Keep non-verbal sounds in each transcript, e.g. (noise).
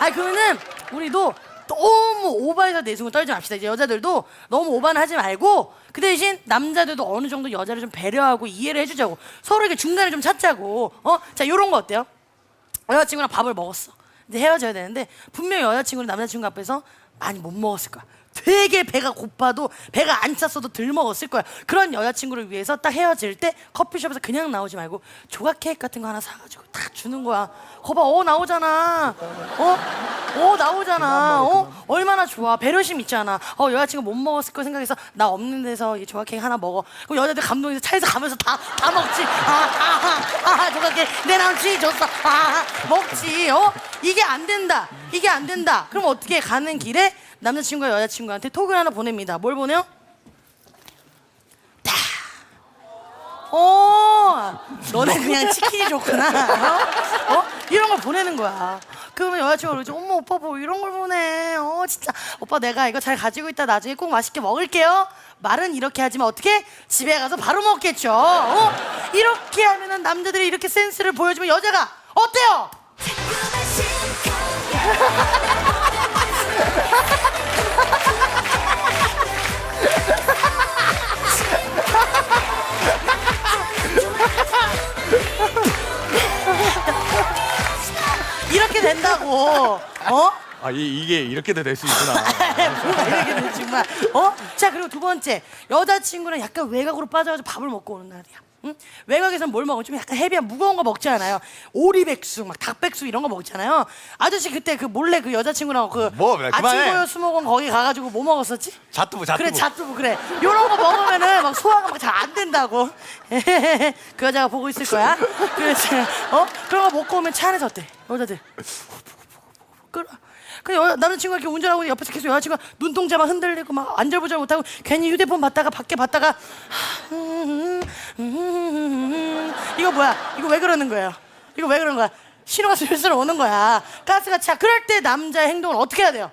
아니 그러면은 우리도 너무 오바해서 내숭을 떨지 맙시다. 이제 여자들도 너무 오바는 하지 말고 그 대신 남자들도 어느 정도 여자를 좀 배려하고 이해를 해주자고 서로 이렇게 중간을 좀 찾자고. 어? 자 요런 거 어때요? 여자친구랑 밥을 먹었어. 이제 헤어져야 되는데 분명히 여자친구는 남자친구 앞에서 많이 못 먹었을 거야. 되게 배가 고파도 배가 안 찼어도 덜 먹었을 거야. 그런 여자친구를 위해서 딱 헤어질 때 커피숍에서 그냥 나오지 말고 조각 케이크 같은 거 하나 사가지고 딱 주는 거야. 거봐, 어 나오잖아. 어, 어 나오잖아. 어 얼마나 좋아. 배려심 있잖아. 어 여자친구 못 먹었을 거 생각해서 나 없는 데서 이 조각 케이크 하나 먹어. 그럼 여자들 감동해서 차에서 가면서 다 다 먹지. 아 아 케이크 내 남친이 줬어. 아 먹지. 어 이게 안 된다. 이게 안 된다. 그럼 어떻게 가는 길에 남자친구가 여자친구한테 톡을 하나 보냅니다. 뭘 보내요? 다. 어, 너네 그냥 치킨이 좋구나. 어? 어? 이런 걸 보내는 거야. 그러면 여자친구가 그러지, 어머, 오빠 뭐 이런 걸 보내. 어, 진짜. 오빠 내가 이거 잘 가지고 있다 나중에 꼭 맛있게 먹을게요. 말은 이렇게 하지만 어떻게? 집에 가서 바로 먹겠죠. 어? 이렇게 하면은 남자들이 이렇게 센스를 보여주면 여자가 어때요? (laughs) 된다고. 어? 아 이, 이게 이렇게도 될 수 있구나. (laughs) 뭐가 이렇게 돼 정말. 어? 자 그리고 두 번째 여자친구랑 약간 외곽으로 빠져가지고 밥을 먹고 오는 날이야. 응? 외곽에서는 뭘 먹어? 좀 약간 헤비한 무거운 거 먹지 않아요? 오리백숙, 막 닭백숙 이런 거 먹잖아요. 아저씨 그때 그 몰래 그 여자친구랑 그 뭐, 왜, 그만해. 아침고요 수목원 거기 가가지고 뭐 먹었었지? 자투부 자투부. 그래 자투부 그래 요런 거 먹으면은 막 소화가 막 잘 안 된다고. (laughs) 그 여자가 보고 있을 거야. 그래서 어? 그런 거 먹고 오면 차 안에서 어때? 여자들? 끌어. 그 여, 남자친구가 이렇게 운전하고 옆에서 계속 여자친구가 눈동자 막 흔들리고 막 안절부절 못하고 괜히 휴대폰 봤다가 밖에 봤다가 이거 뭐야? 이거 왜 그러는 거예요? 이거 왜 그러는 거야? 신호가 슬슬 오는 거야. 가스가 차. 그럴 때 남자의 행동을 어떻게 해야 돼요?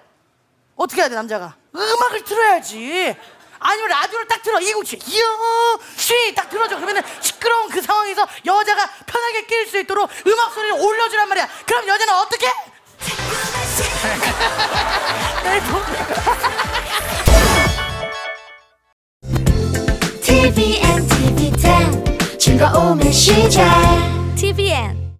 어떻게 해야 돼 남자가? 음악을 틀어야지 아니면 라디오를 딱 틀어. 이국치 유쉬딱 틀어줘. 그러면은 시끄러운 그 상황에서 여자가 편하게 낄 수 있도록 음악 소리를 올려주란 말이야. 그럼 여자는 어떻게? (laughs) TVN, TV10 (laughs) (laughs) 즐거움의 시작. TVN